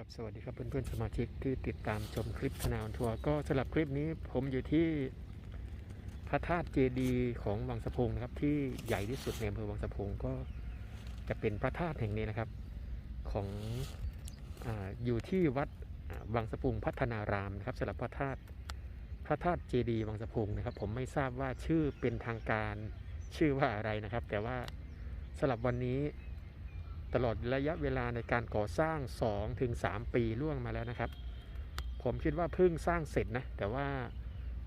ครับสวัสดีครับเพื่อนๆสมาชิกที่ติดตามชมคลิปธนาออนทัวร์ก็สำหรับคลิปนี้ผมอยู่ที่พระธาตุเจดีย์ของวังสะพุงนะครับ ที่ใหญ่ที่สุดในอำเภอวังสะพุงก็จะเป็นพระธาตุแห่งนี้นะครับ ของออยู่ที่วัดอ่าวังสะพุงพัฒนารามนะครับสำหรับพระธาตุพระธาตุเจดีย์วังสะพุงนะครับ ผมไม่ทราบว่าชื่อเป็นทางการชื่อว่าอะไรนะครับ แต่ว่าสำหรับวันนี้ ตลอดระยะเวลาในการก่อสร้าง2-3ถึง3ปีล่วงมาแล้วนะครับ ผมคิดว่าเพิ่งสร้างเสร็จนะ แต่ว่า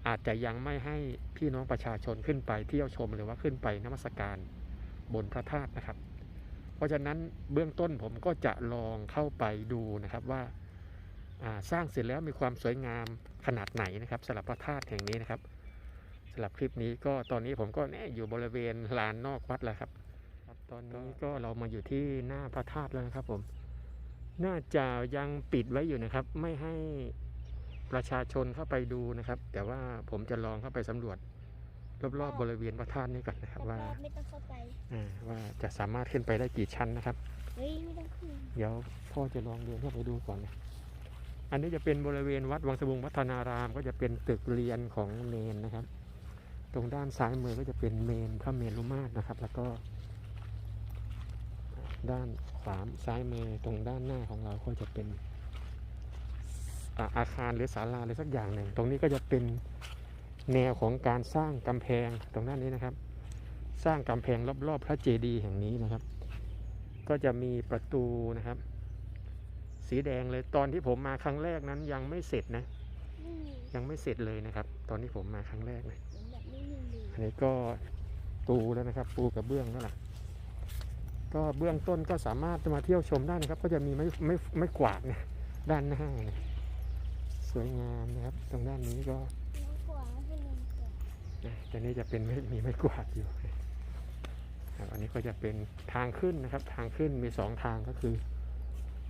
อาจจะยังไม่ให้พี่น้องประชาชนขึ้นไปเที่ยวชมหรือว่าขึ้นไปนมัสการบนพระธาตุนะครับ เพราะฉะนั้นเบื้องต้นผมก็จะลองเข้าไปดูนะครับว่าาสร้างเสร็จแล้วมีความสวยงามขนาดไหนนะครับสำหรับพระธาตุแห่งนี้นะครับสำหรับคลิปนี้ก็ตอนนี้ผมก็เนี่ยอยู่บริเวณลานนอกวัดแล้วครับ ตอนนี้ก็เรามาอยู่ที่หน้าพระธาตุแล้วนะครับ ผม น่าจะยังปิดไว้อยู่นะครับ ไม่ให้ประชาชนเข้าไปดูนะครับ แต่ว่าผมจะลองเข้าไปสำรวจ รอบๆบริเวณพระธาตุนี้ก่อนนะครับ ว่าไม่ต้องเข้าไปอ่าว่าจะสามารถขึ้นไปได้กี่ชั้นนะครับเฮ้ยไม่ต้องขึ้นเดี๋ยวพ่อจะลองเดินเข้าไปดูก่อนนะอันนี้จะเป็นบริเวณวัดวังสะบุงพัฒนาราม ก็จะเป็นตึกเรียนของเนนนะครับ ตรงด้านซ้ายมือก็จะเป็นเมนพระเมรุมาตรนะครับ แล้วก็ ด้านขวาซ้ายมือตรงด้านหน้าของเราก็จะเป็นอ่าอาคารหรือศาลาอะไรสักอย่างหนึ่ง ตรงนี้ก็จะเป็นแนวของการสร้างกำแพงตรงด้านนี้นะครับ สร้างกำแพงรอบๆ พระเจดีย์แห่งนี้นะครับ ก็จะมีประตูนะครับ สีแดงเลยตอนที่ผมมาครั้งแรกนั้นยังไม่เสร็จนะนี่ยังไม่เสร็จเลยนะครับ ตอนที่ผมมาครั้งแรกนะเหมือนแบบไม่มีมืออันนี้ก็ปูแล้วนะครับ ปูกับเบื้องแล้วล่ะ ก็เบื้องต้นก็สามารถจะมาเที่ยวชมได้นะครับ ก็จะมีไม้ไม้ไม้กวาดเนี่ยด้านหน้าเนี่ยสวยงามนะครับ ตรงด้านนี้ก็น้องขวาให้ลงก่อนนะตอนนี้จะเป็นไม่มีไม้กวาดอยู่ครับอันนี้ก็จะเป็นทางขึ้นนะครับ ทางขึ้นมีสองทางก็คือ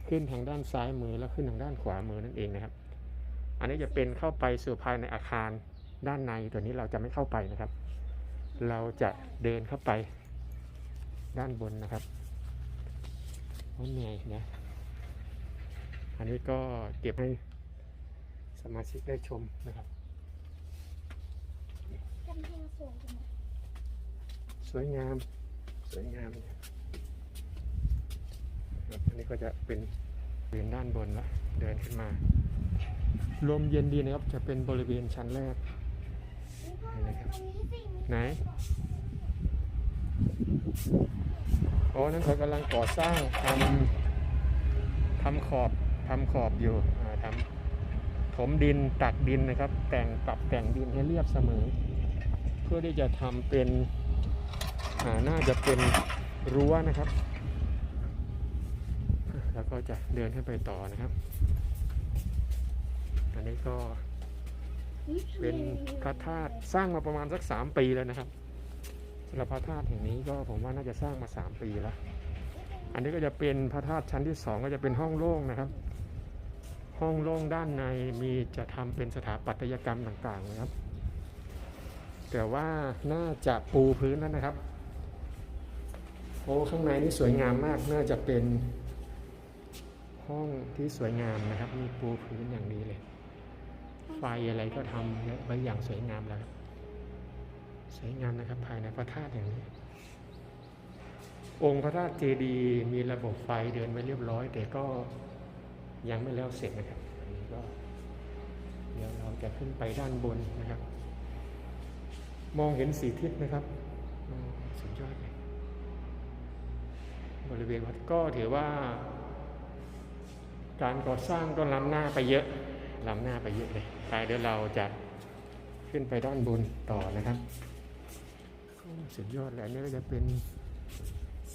ขึ้นทางด้านซ้ายมือแล้วขึ้นทางด้านขวามือนั่นเองนะครับ อันนี้จะเป็นเข้าไปสู่ภายในอาคารด้านในตัวนี้เราจะไม่เข้าไปนะครับ เราจะเดินเข้าไป ด้านบนนะครับโอ้เหนื่อยนะอันนี้ก็เก็บให้สมาชิกได้ชมนะครับกำแพงสูงจังสวยงาม สวยงามครับอันนี้ก็จะเป็นบริเวณด้านบนละเดินขึ้นมา ลมเย็นดีนะครับ จะเป็นบริเวณชั้นแรกนี่พ่อตรงนี้สิไหน โอ๋อนั่นเขากำลังก่อสร้างทำทำขอบทำขอบอยู่ทำถมดินตักดินนะครับ แต่งปรับแต่งดินให้เรียบเสมอ เพื่อที่จะทำเป็นน่าจะเป็นรั้วนะครับ แล้วก็จะเดินขึ้นไปต่อนะครับ อันนี้ก็เป็นพระธาตุสร้างมาประมาณสักสามปีแล้วนะครับ สำหรับพระธาตุแห่งนี้ก็ผมว่าน่าจะสร้างมาสามปีแล้ว อันนี้ก็จะเป็นพระธาตุชั้นที่สองก็จะเป็นห้องโล่งนะครับ ห้องโล่งด้านในมีจะทำเป็นสถาปัตยกรรมต่างๆนะครับ แต่ว่าน่าจะปูพื้นแล้วนะครับโอ้ข้างในนี่สวยงามมากน่าจะเป็นห้องที่สวยงามนะครับ มีปูพื้นอย่างดีเลย ไฟอะไรก็ทำไว้อย่างสวยงามแล้ว สวยงามนะครับ ภายในพระธาตุแห่างนี้ องค์พระธาตุเจดีย์มีระบบไฟเดินไว้เรียบร้อย แต่ก็ยังไม่แล้วเสร็จนะครับอันนี้ก็เดี๋ยวเราจะขึ้นไปด้านบนนะครับ มองเห็นสีทิศนะครับอืมสุดยอดเลยบริเวณวัดก็ถือว่า การก่อสร้างก็ล้ำหน้าไปเยอะล้ำหน้าไปเยอะเลยไปเดี๋ยวเราจะขึ้นไปด้านบนต่อนะครับ สุดยอดเลยอันนี้ก็จะเป็น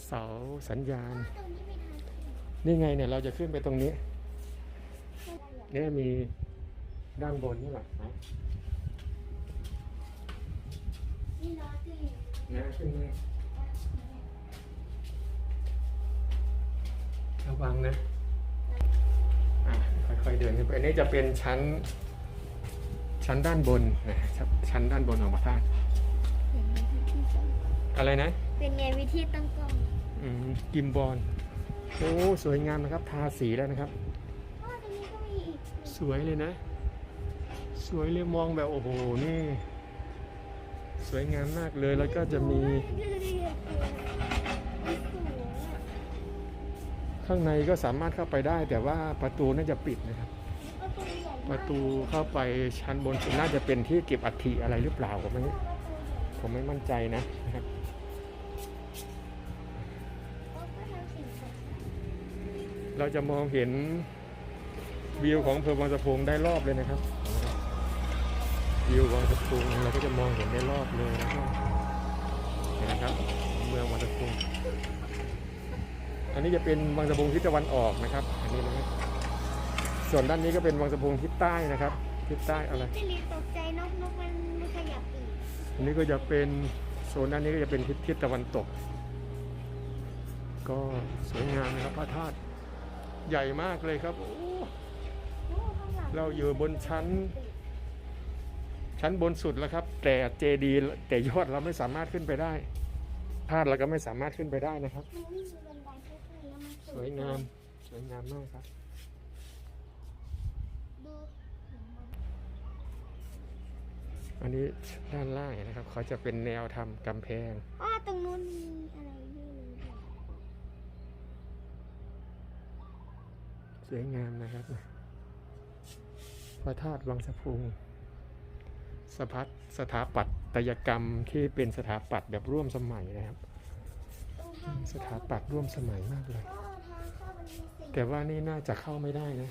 เสาสัญญาณตรงนี้ไม่ทันนี่ไงเนี่ยเราจะขึ้นไปตรงนี้ไม่ได้หรอกเนี่ยมีด้านบนนี่แหละนะนี่ล้อที่นะขึ้นมาระวังนะอะค่อยๆเดินขึ้นไปอันนี้จะเป็นชั้น ชั้นด้านบนนะครับชั้นด้านบนของพระธาตุ เป็นไงวิธีตั้งอะไรนะ เป็นไงวิธีตั้งกล้องอืมกิมบอลโอ้สวยงามนะครับ ทาสีแล้วนะครับสวยเลยนะ สวยเลยมองแบบโอ้โหนี่ สวยงามมากเลยแล้วก็จะมีข้างในก็สามารถเข้าไปได้ แต่ว่าประตูน่าจะปิดนะครับประตูเข้าไปชั้นบนสุดน่าจะเป็นที่เก็บอัฐิอะไรหรือเปล่าผมไม่ ผมไม่มั่นใจนะครับเราจะมองเห็นวิวของอำเภอบางสะพุงได้รอบเลยนะครับ วิวบางสะพุงเราก็จะมองเห็นได้รอบเลยนะครับเห็นนะครับ เมืองบางสะพุงอันนี้จะเป็นบางสะพุงทิศตะวันออกนะครับ อันนี้นะครับส่วนด้านนี้ก็เป็นบางสะพุงทิศใต้นะครับทิศใต้อะไรพี่ลีตกใจนกนกมันขยับ อีกอันนี้ก็จะเป็นโซนด้านนี้ก็จะเป็นทิศทิศตะวันตก ก็สวยงามนะครับพระธาตุใหญ่มากเลยครับโอ้โอ้ข้างหลังเราอยู่บนชั้น ชั้นบนสุดแล้วครับ แต่เจดีย์แต่ยอดเราไม่สามารถขึ้นไปได้พาดเราก็ไม่สามารถขึ้นไปได้นะครับมันไม่มีบันไดขึ้นแล้วมันสวยงาม สวยงามมากครับ อันนี้ด้านล่างนะครับ เขาจะเป็นแนวทำกำแพงอ้อตรงนู้นมีอะไรไม่รู้ด้วยสวยงามนะครับพระธาตุวังสะพุงสพัดสถาปัตยกรรมที่เป็นสถาปัตย์แบบร่วมสมัยนะครับตรงทางสถาปัตย์ร่วมสมัยมากเลยอ้อทางเข้ามันมีสี่แต่ว่านี่น่าจะเข้าไม่ได้นะ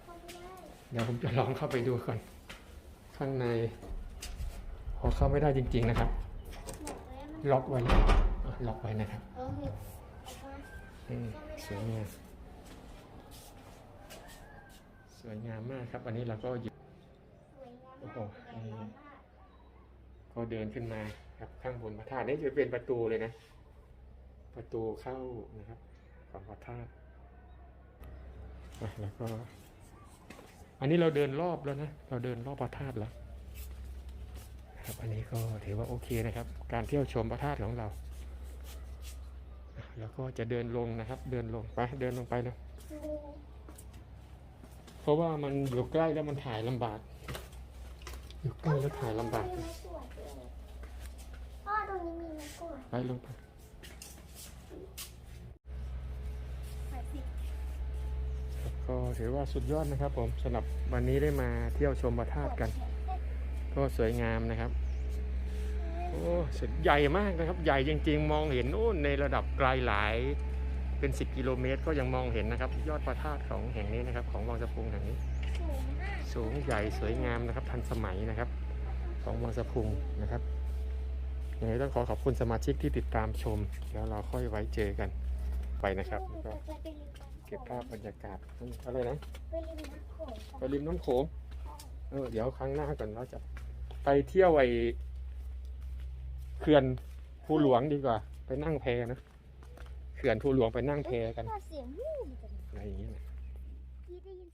เข้าไม่ได้เดี๋ยวผมจะลองเข้าไปดูก่อน ข้างในพ อเข้าไม่ได้จริง ๆนะครับหมดแล้วมันล็อกไว้อะล็อกไว้นะครับเออออกมาอืมสวยงามสวยงามมากครับ อันนี้เราก็หยิบสวยงามโอ้มากโหใหญ่มากก็เดินขึ้นมาครับข้างบนพระธาตุนี่จะเป็นประตูเลยนะ ประตูเข้านะครับ ของพระธาตุอะแล้วก็ อันนี้เราเดินรอบแล้วนะ เราเดินรอบพระธาตุแล้ว นะครับอันนี้ก็ถือว่าโอเคนะครับ การเที่ยวชมพระธาตุของเราอะแล้วก็จะเดินลงนะครับ เดินลงไปเดินลงไปเลยดูเพราะว่ามันอยู่ใกล้แล้วมันถ่ายลำบาก อยู่ใกล้แล้วถ่ายลำบากมีไม้กวาดด้วยอ้อตรงนี้มีไม้กวาดไปลงไปถ่ายสิก็ถือว่าสุดยอดนะครับผมสำหรับวันนี้ได้มาเที่ยวชมพระธาตุกัน ก็สวยงามนะครับ โอ้สุดใหญ่มากนะครับ ใหญ่จริง ๆ มองเห็นโอ้ในระดับไกลหลาย เป็น 10 กิโลเมตรก็ยังมองเห็นนะครับ ยอดพระธาตุของแห่งนี้นะครับ ของวังสะพุงแห่งนี้ สูงมากสูงใหญ่สวยงามนะครับ ทันสมัยนะครับ ของวังสะพุงนะครับยังไงต้องขอขอบคุณสมาชิกที่ติดตามชม แล้วเราค่อยไว้เจอกันไปนะครับแล้วก็ไปไปริมน้ำเก็บภาพบรรยากาศอะไรนะไปริมน้ำโขงไปริมน้ำโขงเออเดี๋ยวครั้งหน้าก่อนเราจะ ไปเที่ยวไอเขื่อนภูหลวงดีกว่า ไปนั่งแพนะเขื่อนภูหลวงไปนั่งแพกันว่าเสียงวู้มันจะอะไรอย่างเงี้ยนะ พี่ได้ยินเสียง